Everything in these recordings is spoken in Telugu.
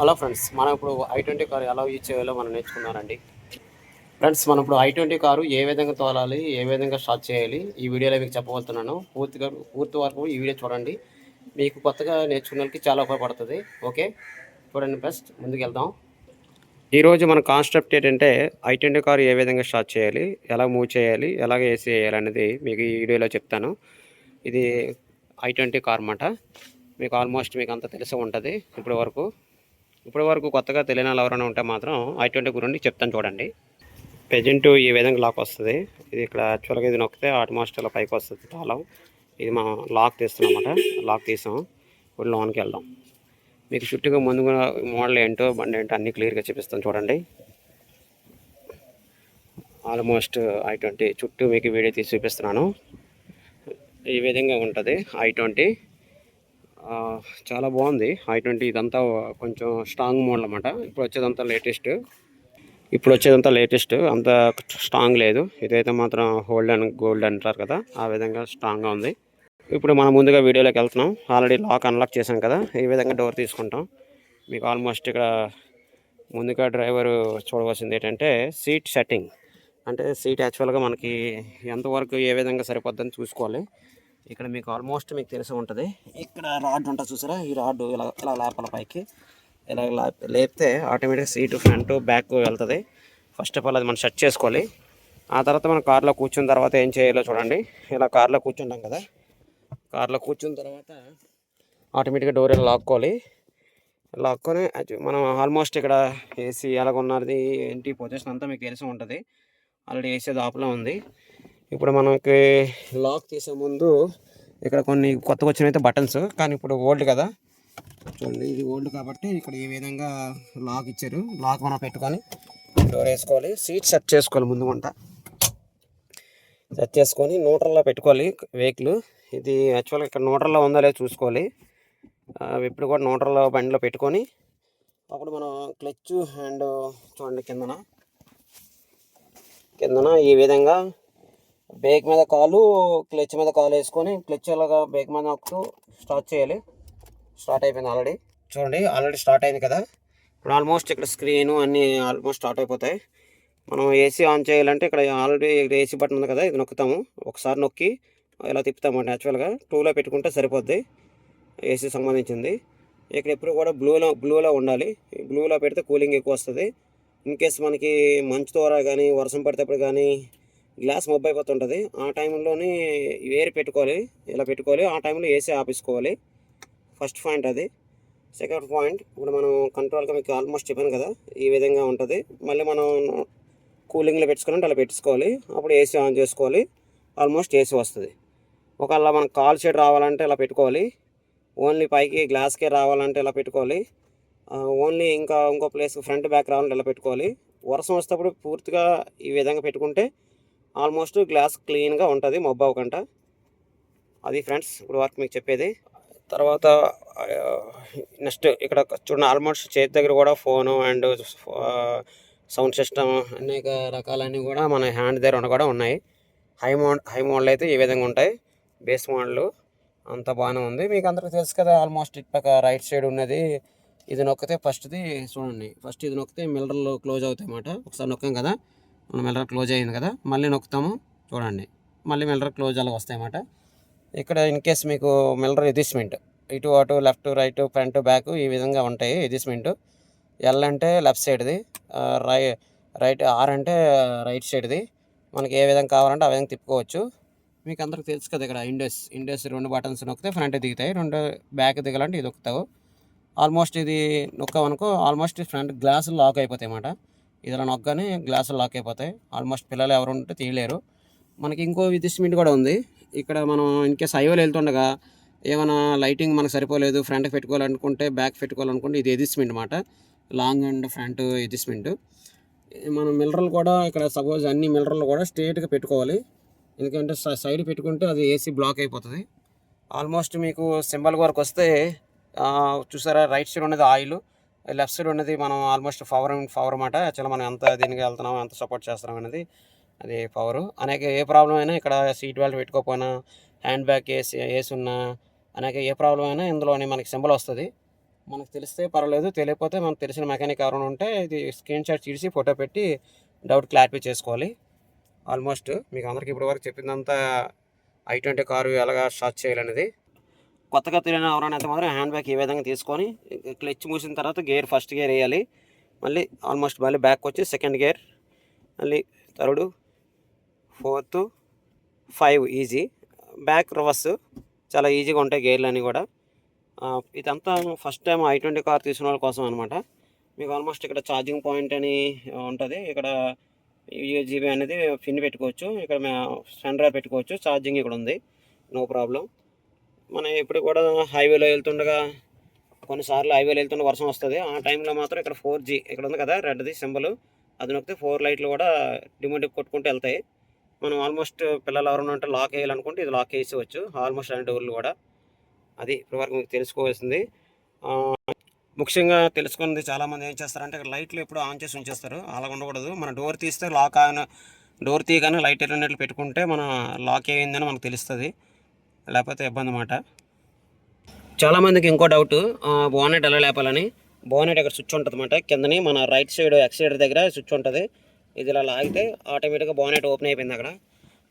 హలో ఫ్రెండ్స్ మనం ఇప్పుడు ఐ ట్వంటీ కారు ఎలా యూజ్ చేయాలో మనం నేర్చుకున్నారండి ఫ్రెండ్స్ మనం ఇప్పుడు ఐ ట్వంటీ కారు ఏ విధంగా తోలాలి ఏ విధంగా స్టార్ట్ చేయాలి ఈ వీడియోలో మీకు చెప్పబోతున్నాను. పూర్తిగా పూర్తి వరకు ఈ వీడియో చూడండి. మీకు కొత్తగా నేర్చుకునే వాళ్ళకి చాలా ఉపయోగపడుతుంది. ఓకే? చూడండి బెస్ట్ ముందుకు వెళ్దాం ఈరోజు మన కాన్సెప్ట్ ఏంటంటే ఐ ట్వంటీ కారు ఏ విధంగా స్టార్ట్ చేయాలి ఎలా మూవ్ చేయాలి ఎలాగ ఏసీ చేయాలి అనేది మీకు ఈ వీడియోలో చెప్తాను. ఇది ఐ ట్వంటీ కార్ అన్నమాట. మీకు ఆల్మోస్ట్ మీకు అంత తెలిసి ఉంటుంది ఇప్పటి వరకు ఇప్పటి వరకు కొత్తగా తెలియని వాళ్ళు ఎవరైనా ఉంటే మాత్రం ఐ ట్వంటీ గురించి చెప్తాను చూడండి. ప్రజెంట్ ఈ విధంగా లాక్ వస్తుంది. ఇది ఇక్కడ యాక్చువల్గా ఇది నొక్కితే ఆటోమాస్ట్ పైకి వస్తుంది తాళం. ఇది మనం లాక్ తీస్తున్నాం అనమాట లాక్ తీసాం. ఇప్పుడు లోన్కి వెళ్దాం. మీకు చుట్టుగా ముందుగా మోడల్ ఏంటో బండి ఏంటో అన్నీ క్లియర్గా చూపిస్తాను చూడండి. ఆల్మోస్ట్ ఐ ట్వంటీ చుట్టూ మీకు వీడియో తీసి చూపిస్తున్నాను. ఈ విధంగా ఉంటుంది ఐ ట్వంటీ చాలా బాగుంది. ఐ ట్వంటీ ఇదంతా కొంచెం స్ట్రాంగ్ మోడల్ అనమాట ఇప్పుడు వచ్చేదంతా లేటెస్ట్. ఇప్పుడు వచ్చేదంతా లేటెస్ట్. అంత స్ట్రాంగ్ లేదు. ఇదైతే మాత్రం హోల్డ్ అండ్ గోల్డ్ అంటారు కదా ఆ విధంగా స్ట్రాంగ్గా ఉంది. ఇప్పుడు మనం ముందుగా వీడియోలోకి వెళ్తున్నాం. ఆల్రెడీ లాక్ అన్లాక్ చేసాం కదా ఈ విధంగా డోర్ తీసుకుంటాం. మీకు ఆల్మోస్ట్ ఇక్కడ ముందుగా డ్రైవర్ చూడవలసింది ఏంటంటే సీట్ సెట్టింగ్. అంటే సీట్ యాక్చువల్గా మనకి ఎంతవరకు ఏ విధంగా సరిపోద్దని చూసుకోవాలి. ఇక్కడ మీకు ఆల్మోస్ట్ మీకు తెలిసి ఉంటుంది. ఇక్కడ రాడ్ ఉంటుంది చూసారా? ఈ రాడ్ ఇలా ఇలా లేపాల పైకి. ఇలా లేపితే ఆటోమేటిక్గా సీటు ఫ్రంట్ బ్యాక్ వెళ్తుంది. ఫస్ట్ ఆఫ్ ఆల్ అది మనం సెట్ చేసుకోవాలి. ఆ తర్వాత మనం కార్లో కూర్చున్న తర్వాత ఏం చేయాలో చూడండి. ఇలా కార్లో కూర్చుంటాం కదా. కార్లో కూర్చున్న తర్వాత ఆటోమేటిక్గా డోర్ ఇలా లాక్కోవాలి. లాక్కొని మనం ఆల్మోస్ట్ ఇక్కడ ఏసీ ఎలాగ ఉన్నది ఏంటి పొజిషన్ అంతా మీకు తెలిసి ఉంటుంది. ఆల్రెడీ ఏసీ దాపులో ఉంది. ఇప్పుడు మనకి లాక్ తీసే ముందు ఇక్కడ కొన్ని కొత్తగా వచ్చినైతే బటన్స్ కానీ ఇప్పుడు ఓల్డ్ కదా. చూడండి ఇది ఓల్డ్ కాబట్టి ఇక్కడ ఈ విధంగా లాక్ ఇచ్చారు లాక్ మనం పెట్టుకొని డోర్ వేసుకోవాలి సీట్ సెట్ చేసుకోవాలి ముందు గుంట సెట్ చేసుకొని న్యూట్రల్లో పెట్టుకోవాలి వెహికల్. ఇది యాక్చువల్గా ఇక్కడ న్యూట్రల్లో ఉందో లేదో చూసుకోవాలి. ఎప్పుడు ఇప్పుడు కూడా న్యూట్రల్లో బండిలో పెట్టుకొని అప్పుడు మనం క్లచ్ హ్యాండ్ చూడండి కిందన. కిందన ఈ విధంగా బ్రేక్ మీద కాలు క్లచ్ మీద కాలు వేసుకొని క్లచ్ అలాగా బ్రేక్ మీద నొక్కుతూ స్టార్ట్ చేయాలి. స్టార్ట్ అయిపోయింది ఆల్రెడీ. చూడండి ఆల్రెడీ స్టార్ట్ అయింది కదా. ఇప్పుడు ఆల్మోస్ట్ ఇక్కడ స్క్రీను అన్నీ ఆల్మోస్ట్ స్టార్ట్ అయిపోతాయి. మనం ఏసీ ఆన్ చేయాలంటే ఇక్కడ ఆల్రెడీ ఇక్కడ ఏసీ బటన్ ఉంది కదా ఇది నొక్కుతాము. ఒకసారి నొక్కి ఇలా తిప్పుతామండి యాక్చువల్గా టూలో పెట్టుకుంటే సరిపోద్ది ఏసీ సంబంధించింది. ఇక్కడ ఎప్పుడు కూడా బ్లూలో బ్లూలో ఉండాలి. బ్లూలో పెడితే కూలింగ్ ఎక్కువ వస్తుంది. ఇన్ కేస్ మనకి మంచు ద్వారా కానీ వర్షం పడేటప్పుడు కానీ గ్లాస్ మబ్బు అయిపోతుంటుంది ఆ టైంలోని వేరు పెట్టుకోవాలి. ఇలా పెట్టుకోవాలి. ఆ టైంలో ఏసీ ఆపేసుకోవాలి. ఫస్ట్ పాయింట్ అది. సెకండ్ పాయింట్ ఇప్పుడు మనం కంట్రోల్గా మీకు ఆల్మోస్ట్ చెప్పాను కదా ఈ విధంగా ఉంటుంది. మళ్ళీ మనం కూలింగ్లో పెట్టుకోవాలంటే అలా పెట్టుకోవాలి. అప్పుడు ఏసీ ఆన్ చేసుకోవాలి. ఆల్మోస్ట్ ఏసీ వస్తుంది. ఒకవేళ మనకు కాల్ షేడ్ రావాలంటే ఇలా పెట్టుకోవాలి. ఓన్లీ పైకి గ్లాస్కే రావాలంటే ఇలా పెట్టుకోవాలి. ఓన్లీ ఇంకా ఇంకో ప్లేస్ ఫ్రంట్ బ్యాక్ రావాలంటే ఇలా పెట్టుకోవాలి. వర్షం వచ్చేటప్పుడు పూర్తిగా ఈ విధంగా పెట్టుకుంటే ఆల్మోస్ట్ గ్లాస్ క్లీన్గా ఉంటుంది మబ్బు అవ్వకుండా అది ఫ్రెండ్స్ ఇప్పుడు వర్క్ మీకు చెప్పేది. తర్వాత నెక్స్ట్ ఇక్కడ చూడండి ఆల్మోస్ట్ చేతి దగ్గర కూడా ఫోను అండ్ సౌండ్ సిస్టమ్ అనేక రకాలన్నీ కూడా మన హ్యాండ్ దగ్గర ఉన్న కూడా ఉన్నాయి. హై మోడ్ హై మోడల్ అయితే ఈ విధంగా ఉంటాయి. బేస్ మోడల్ అంత బాగానే ఉంది. మీకు అందరికీ తెలుసు కదా ఆల్మోస్ట్ ఇటుపక్క రైట్ సైడ్ ఉన్నది. ఇది నొక్కితే ఫస్ట్ది చూడండి ఫస్ట్ ఇది నొక్కితే మిల్లర్లు క్లోజ్ అవుతాయి అన్నమాట. ఒకసారి నొక్కాం కదా. మన మిల్లర్ క్లోజ్ అయింది కదా మళ్ళీ నొక్కుతాము. చూడండి. మళ్ళీ మిల్లర్ క్లోజ్ అలా వస్తాయి అన్నమాట. ఇక్కడ ఇన్ కేస్ మీకు మిల్లర్ ఎదిస్మెంట్ ఇటు అటు లెఫ్ట్ రైట్ ఫ్రంట్ బ్యాక్ ఈ విధంగా ఉంటాయి ఎదిస్మెంట్ ఎల్ అంటే లెఫ్ట్ సైడ్ది రై రైట్ ఆర్ అంటే రైట్ సైడ్ది మనకి ఏ విధంగా కావాలంటే ఆ విధంగా తిప్పుకోవచ్చు. మీకు అందరికి తెలుసు కదా ఇక్కడ ఇండోస్ ఇండోస్ రెండు బటన్స్ నొక్కితే ఫ్రంట్ దిగుతాయి రెండు బ్యాక్ దిగాలంటే ఇది నొక్కుతావు. ఆల్మోస్ట్ ఇది నొక్కవనుకో ఆల్మోస్ట్ ఫ్రంట్ గ్లాసులు లాక్ అయిపోతాయి అన్నమాట. ఇది ఇలా నొక్కగానే గ్లాసులు లాక్ అయిపోతాయి. ఆల్మోస్ట్ పిల్లలు ఎవరు ఉంటే తీయలేరు. మనకి ఇంకో విదిస్మెంట్ కూడా ఉంది. ఇక్కడ మనం ఇన్కేస్ హైవేలు వెళ్తుండగా ఏమైనా లైటింగ్ మనకు సరిపోలేదు ఫ్రంట్కి పెట్టుకోవాలనుకుంటే బ్యాక్ పెట్టుకోవాలనుకుంటే ఇది ఎదిస్మెంట్ అనమాట లాంగ్ అండ్ ఫ్రంట్ ఎదిస్మెంట్ మనం మిల్లర్లు కూడా ఇక్కడ సపోజ్ అన్ని మిల్లర్లు కూడా స్ట్రేట్గా పెట్టుకోవాలి. ఎందుకంటే సైడ్ పెట్టుకుంటే అది ఏసీ బ్లాక్ అయిపోతుంది. ఆల్మోస్ట్ మీకు సింబల్ వరకు వస్తే చూసారా రైట్ సైడ్ ఉన్నది ఆయిల్. లెఫ్ట్ సైడ్ ఉన్నది మనం ఆల్మోస్ట్ పవర్ పవర్ అన్నమాట. యాక్చువల్గా మనం ఎంత దీనికి వెళ్తున్నాం ఎంత సపోర్ట్ చేస్తున్నాం అనేది అది పవర్. అనేక ఏ ప్రాబ్లం అయినా ఇక్కడ సీట్ బెల్ట్ పెట్టుకోకపోయినా హ్యాండ్ బ్యాగ్ వేసి వేసి ఉన్నా అనేక ఏ ప్రాబ్లం అయినా ఇందులోనే మనకి సింబల్ వస్తుంది. మనకు తెలిస్తే పర్వాలేదు తెలియకపోతే మనకు తెలిసిన మెకానిక్ ఎవరైనా ఉంటే ఇది స్క్రీన్ షాట్ తీసి ఫోటో పెట్టి డౌట్ క్లారిఫై చేసుకోవాలి. ఆల్మోస్ట్ మీకు అందరికి ఇప్పటివరకు చెప్పిందంతా ఐ ట్వంటీ కారు ఎలాగా స్టార్ట్ చేయాలనేది కొత్తగా తెలియని ఎవరైనా అయితే మాత్రం హ్యాండ్ బ్యాగ్ ఈ విధంగా తీసుకొని క్లచ్ మూసిన తర్వాత గేర్ ఫస్ట్ గేర్ వేయాలి. మళ్ళీ ఆల్మోస్ట్ మళ్ళీ బ్యాక్ వచ్చి సెకండ్ గేర్ మళ్ళీ third fourth five easy back reverse చాలా ఈజీగా ఉంటాయి గేర్లు అన్నీ కూడా. ఇదంతా first time I twenty car తీసుకున్న వాళ్ళ కోసం అనమాట మీకు ఆల్మోస్ట్ ఇక్కడ ఛార్జింగ్ పాయింట్ అని ఉంటుంది. ఇక్కడ యూజీబీ అనేది పిన్ పెట్టుకోవచ్చు. ఇక్కడ సెంటర్ పెట్టుకోవచ్చు. ఛార్జింగ్ ఇక్కడ ఉంది. నో ప్రాబ్లం మనం ఇప్పుడు కూడా హైవేలో వెళ్తుండగా కొన్నిసార్లు హైవేలో వెళ్తుండే వర్షం వస్తుంది. ఆ టైంలో మాత్రం ఇక్కడ ఫోర్ జీ ఇక్కడ ఉంది కదా రెడ్ది సింబల్. అది నొక్కితే ఫోర్ లైట్లు కూడా డిమోట్ కొట్టుకుంటూ వెళ్తాయి. మనం ఆల్మోస్ట్ పిల్లలు ఎవరైనా ఉంటే లాక్ వేయాలనుకుంటే ఇది లాక్ వేసేవచ్చు ఆల్మోస్ట్ అలాంటి డోర్లు కూడా. అది ఇప్పటివరకు మీకు తెలుసుకోవాల్సింది. ముఖ్యంగా తెలుసుకున్నది చాలామంది ఏం చేస్తారంటే ఇక్కడ లైట్లు ఎప్పుడు ఆన్ చేసి ఉంచేస్తారు. అలా ఉండకూడదు. మన డోర్ తీస్తే లాక్ ఆన్ డోర్ తీయగానే లైట్ ఎన్నట్లు పెట్టుకుంటే మన లాక్ అయ్యిందని మనకు తెలుస్తుంది. లేకపోతే ఇబ్బంది అన్నమాట. చాలామందికి ఇంకో డౌట్ బోనెట్ ఎలా లేపాలని? బోనెట్ ఇక్కడ స్విచ్ ఉంటుంది అనమాట కిందని మన రైట్ సైడ్ ఎక్సైడ్ దగ్గర స్విచ్ ఉంటుంది. ఇది ఇలా లాగితే ఆటోమేటిక్గా బోనెట్ ఓపెన్ అయిపోయింది అక్కడ.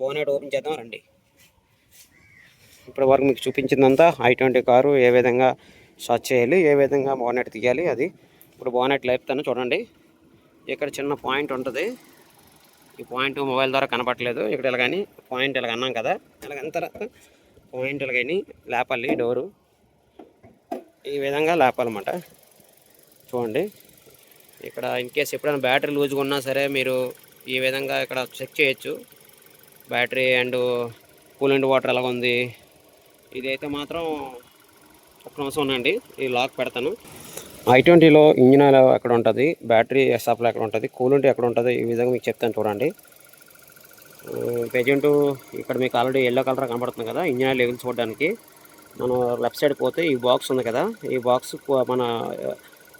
బోనెట్ ఓపెన్ చేద్దాం రండి. ఇప్పటి వరకు మీకు చూపించిందంతా ఐ ట్వంటీ కారు ఏ విధంగా స్టార్ట్ చేయాలి ఏ విధంగా బోనెట్ తీయాలి అది ఇప్పుడు బోనెట్ లేపుతాను చూడండి. ఇక్కడ చిన్న పాయింట్ ఉంటుంది. ఈ పాయింట్ మొబైల్ ద్వారా కనపట్లేదు ఇక్కడ ఇలా కానీ పాయింట్ ఇలాగ అన్నాం కదా. ఇలాగ తర్వాత కానీ లేపాలి డోరు. ఈ విధంగా లేపాలన్నమాట. చూడండి. ఇక్కడ ఇన్ కేస్ ఎప్పుడైనా బ్యాటరీ లూజ్గా ఉన్నా సరే మీరు ఈ విధంగా ఇక్కడ చెక్ చేయొచ్చు. బ్యాటరీ అండ్ కూలెంట్ వాటర్ ఎలా ఉంది ఇది అయితే మాత్రం ఒక నిమిషం ఉండండి ఈ లాక్ పెడతాను. ఐ ట్వంటీలో ఇంజిన్ ఆయిల్ ఎక్కడ ఉంటుంది? బ్యాటరీ సప్లై ఎక్కడ ఉంటుంది? కూలెంట్ ఎక్కడ ఉంటుంది? ఈ విధంగా మీకు చెప్తాను చూడండి. ప్రజెంట్ ఇక్కడ మీకు ఆల్రెడీ ఎల్లో కలర్ కనబడుతుంది కదా ఇంజిన్ ఆయిల్ లెవెల్ చూడడానికి. మనం లెఫ్ట్ సైడ్ పోతే ఈ బాక్స్ ఉంది కదా ఈ బాక్స్ మన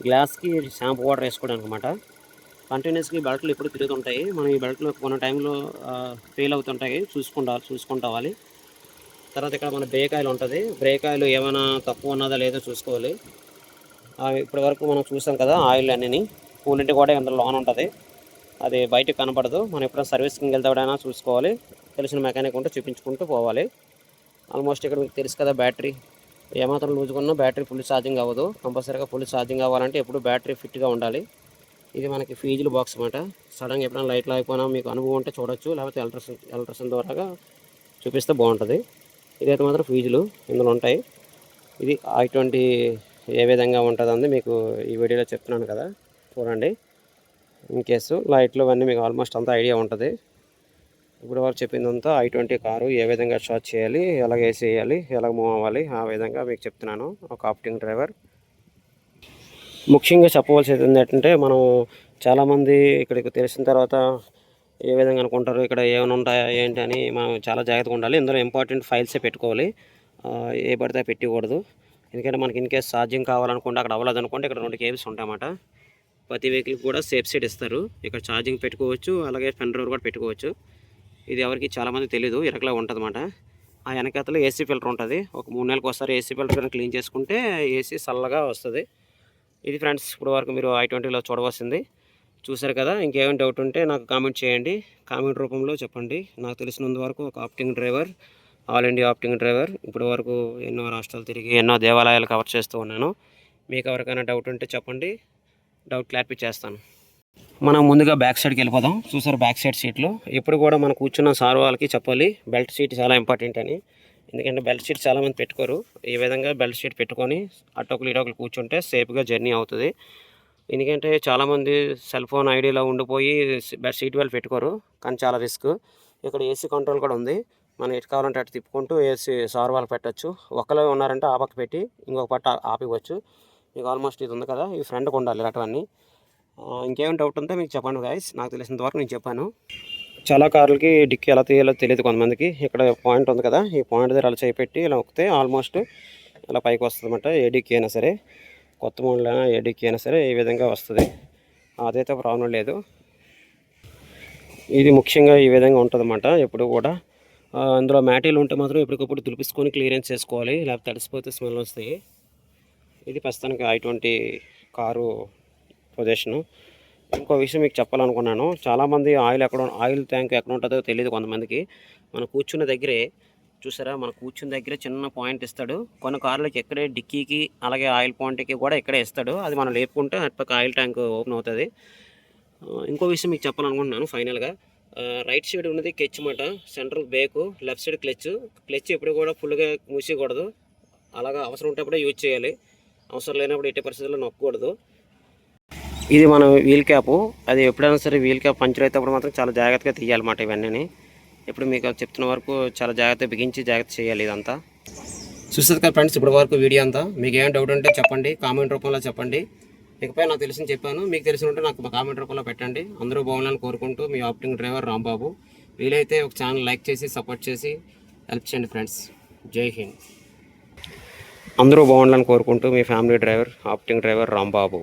గ్లాస్కి షాంపూ వాటర్ వేసుకోవడానికి అనమాట కంటిన్యూస్గా ఈ బెల్ట్లు ఎప్పుడు తిరుగుతుంటాయి. మనం ఈ బెల్ట్లు కొన్ని టైంలో ఫెయిల్ అవుతుంటాయి. చూసుకుంటా చూసుకుంటావాలి తర్వాత ఇక్కడ మన బ్రేక్ ఆయిల్ ఉంటుంది. బ్రేక్ ఆయిల్ ఏమైనా తక్కువ ఉన్నదా లేదో చూసుకోవాలి. ఆ, ఇప్పటి వరకు మనం చూసాం కదా ఆయిల్ అన్నీ కూలింటి కూడా ఇందులో లోన్ ఉంటుంది. అది బయట కనపడదు. మనం ఎప్పుడైనా సర్వీసింగ్ వెళ్తాడైనా చూసుకోవాలి. తెలిసిన మెకానిక్ ఉంటే చూపించుకుంటూ పోవాలి. ఆల్మోస్ట్ ఇక్కడ మీకు తెలుసు కదా బ్యాటరీ ఏమాత్రం లూజ్గా కొన్నా బ్యాటరీ ఫుల్ ఛార్జింగ్ అవ్వదు. కంపల్సరీగా ఫుల్ ఛార్జింగ్ అవ్వాలంటే ఎప్పుడు బ్యాటరీ ఫిట్గా ఉండాలి. ఇది మనకి ఫీజుల బాక్స్ అనమాట సడన్గా ఎప్పుడైనా లైట్లు అయిపోయినా మీకు అనుభవం ఉంటే చూడొచ్చు. లేకపోతే ఎలక్ట్రిషన్ ఎలక్ట్రిషన్ ద్వారాగా చూపిస్తే బాగుంటుంది. ఇదైతే మాత్రం ఫీజులు ఇందులో ఉంటాయి. ఇది ఐ ట్వంటీ ఏ విధంగా ఉంటుందని మీకు ఈ వీడియోలో చెప్తున్నాను కదా. చూడండి. ఇన్ కేసు లైట్లు అవన్నీ మీకు ఆల్మోస్ట్ అంతా ఐడియా ఉంటుంది. ఇప్పుడు వరకు చెప్పిందంతా ఐ ట్వంటీ కారు ఏ విధంగా షార్ట్ చేయాలి ఎలాగ వేసేయాలి ఎలాగ మూవ్ అవ్వాలి ఆ విధంగా మీకు చెప్తున్నాను. ఒక ఆప్టింగ్ డ్రైవర్ ముఖ్యంగా చెప్పవలసింది ఏంటంటే మనం చాలామంది ఇక్కడికి తెలిసిన తర్వాత ఏ విధంగా అనుకుంటారు ఇక్కడ ఏమైనా ఉంటాయా ఏంటి అని మనం చాలా జాగ్రత్తగా ఉండాలి. ఇందులో ఇంపార్టెంట్ ఫైల్సే పెట్టుకోవాలి. ఏ పడితే పెట్టకూడదు. ఎందుకంటే మనకి ఇన్ కేస్ సాధ్యం కావాలనుకుంటే అక్కడ అవ్వలేదు అనుకుంటే ఇక్కడ రెండు కేబుల్స్ ఉంటాయన్నమాట. ప్రతి వెహికల్కి కూడా సేఫ్ సైడ్ ఇస్తారు. ఇక్కడ ఛార్జింగ్ పెట్టుకోవచ్చు అలాగే పెన్ డ్రైవర్ కూడా పెట్టుకోవచ్చు. ఇది ఎవరికి చాలామంది తెలియదు ఇరకలా ఉంటుందన్నమాట. ఆ వెనకాతలో ఏసీ ఫిల్టర్ ఉంటుంది. ఒక మూడు నెలలకు ఒకసారి ఏసీ ఫిల్టర్ కనుక క్లీన్ చేసుకుంటే ఏసీ చల్లగా వస్తుంది. ఇది ఫ్రెండ్స్ ఇప్పుడు వరకు మీరు ఐ ట్వంటీలో చూడవలసింది. చూసారు కదా ఇంకేమైనా డౌట్ ఉంటే నాకు కామెంట్ చేయండి. కామెంట్ రూపంలో చెప్పండి. నాకు తెలిసినంత వరకు ఒక acting driver all India acting driver. ఇప్పటి వరకు ఎన్నో రాష్ట్రాలు తిరిగి ఎన్నో దేవాలయాలు కవర్ చేస్తూ ఉన్నాను. మీకు ఎవరికైనా డౌట్ ఉంటే చెప్పండి. డౌట్ క్లారిఫై చేస్తాను. మనం ముందుగా బ్యాక్ సైడ్కి వెళ్ళిపోదాం. చూసారు బ్యాక్ సైడ్ సీట్లు ఇప్పుడు కూడా మనం కూర్చున్న సార్ వాళ్ళకి చెప్పాలి బెల్ట్ సీట్ చాలా ఇంపార్టెంట్ అని. ఎందుకంటే బెల్ట్ సీట్ చాలామంది పెట్టుకోరు. ఈ విధంగా బెల్ట్ సీట్ పెట్టుకొని అటోకులు ఇటోకులు కూర్చుంటే సేఫ్గా జర్నీ అవుతుంది. ఎందుకంటే చాలామంది సెల్ ఫోన్ ఐడిలో ఉండిపోయి బెల్ట్ సీట్ బెల్ట్ పెట్టుకోరు కానీ చాలా రిస్క్ ఇక్కడ ఏసీ కంట్రోల్ కూడా ఉంది. మనం ఎటు కావాలంటే అటు తిప్పుకుంటూ ఏసీ సార్ వాళ్ళు పెట్టచ్చు. ఒకరే ఉన్నారంటే ఆ పక్క పెట్టి ఇంకొక పట్ట ఆపివచ్చు మీకు ఆల్మోస్ట్ ఇది ఉంది కదా ఈ ఫ్రెండ్కి ఉండాలి ఇలాంటివన్నీ ఇంకేమైనా డౌట్ ఉంటే మీకు చెప్పండి గాయస్ నాకు తెలిసినంత వరకు నేను చెప్పాను. చాలా కార్లకి డిక్కీ ఎలా తీయాలో తెలియదు కొంతమందికి. ఇక్కడ పాయింట్ ఉంది కదా ఈ పాయింట్ దగ్గర అలా చేపెట్టి ఇలా నొక్కితే ఆల్మోస్ట్ ఇలా పైకి వస్తుంది అనమాట ఏ డిక్కీ అయినా సరే కొత్త మోడల్ అయినా ఏ డిక్కీ అయినా సరే ఈ విధంగా వస్తుంది. అదైతే ప్రాబ్లం లేదు. ఇది ముఖ్యంగా ఈ విధంగా ఉంటుంది ఎప్పుడు కూడా. అందులో మ్యాటీలు ఉంటే మాత్రం ఎప్పటికప్పుడు దులిపించుకొని క్లియరెన్స్ చేసుకోవాలి. లేకపోతే తడిసిపోతే స్మెల్ వస్తాయి. ఇది ప్రస్తుతానికి ఐ ట్వంటీ కారు పొజిషను. ఇంకో విషయం మీకు చెప్పాలనుకున్నాను చాలామంది ఆయిల్ ఎక్కడ ఆయిల్ ట్యాంక్ ఎక్కడ ఉంటుందో తెలియదు కొంతమందికి. మనం కూర్చున్న దగ్గరే చూసారా? మనం కూర్చున్న దగ్గరే చిన్న పాయింట్ ఇస్తాడు. కొన్ని కార్లకి ఎక్కడే డిక్కీకి అలాగే ఆయిల్ పాయింట్కి కూడా ఇక్కడే ఇస్తాడు. అది మనం లేపుకుంటే అటుపక్క ఆయిల్ ట్యాంక్ ఓపెన్ అవుతుంది. ఇంకో విషయం మీకు చెప్పాలనుకుంటున్నాను ఫైనల్గా. రైట్ సైడ్ ఉన్నది క్లచ్ మాట central brake left side clutch. Clutch ఎప్పుడు కూడా ఫుల్గా మూసేయకూడదు. అలాగా అవసరం ఉంటే యూజ్ చేయాలి. అవసరం లేనప్పుడు ఎట్టి పరిస్థితుల్లో నొక్కకూడదు. ఇది మనం వీల్ క్యాప్. అది ఎప్పుడైనా సరే వీల్ క్యాప్ పంచర్ అయినప్పుడు మాత్రం చాలా జాగ్రత్తగా తీయాలన్నమాట ఇవన్నీ ఇప్పుడు మీకు చెప్తున్న వరకు చాలా జాగ్రత్తగా బిగించి జాగ్రత్త చేయాలి ఇదంతా. చూస్తుంది కదా ఫ్రెండ్స్ ఇప్పటి వరకు వీడియో అంతా. మీకు ఏం డౌట్ ఉంటే చెప్పండి కామెంట్ రూపంలో చెప్పండి. ఇకపై నాకు తెలిసింది చెప్పాను. మీకు తెలిసిన ఉంటే నాకు కామెంట్ రూపంలో పెట్టండి. అందరూ బాగుండాలని కోరుకుంటూ మీ ఆప్టింగ్ డ్రైవర్ రాంబాబు. వీలైతే ఒక ఛానల్ లైక్ చేసి సపోర్ట్ చేసి హెల్ప్ చేయండి ఫ్రెండ్స్. జై హింద్. అందరూ బాగుండాలని కోరుకుంటూ మీ family driver acting driver Rambabu.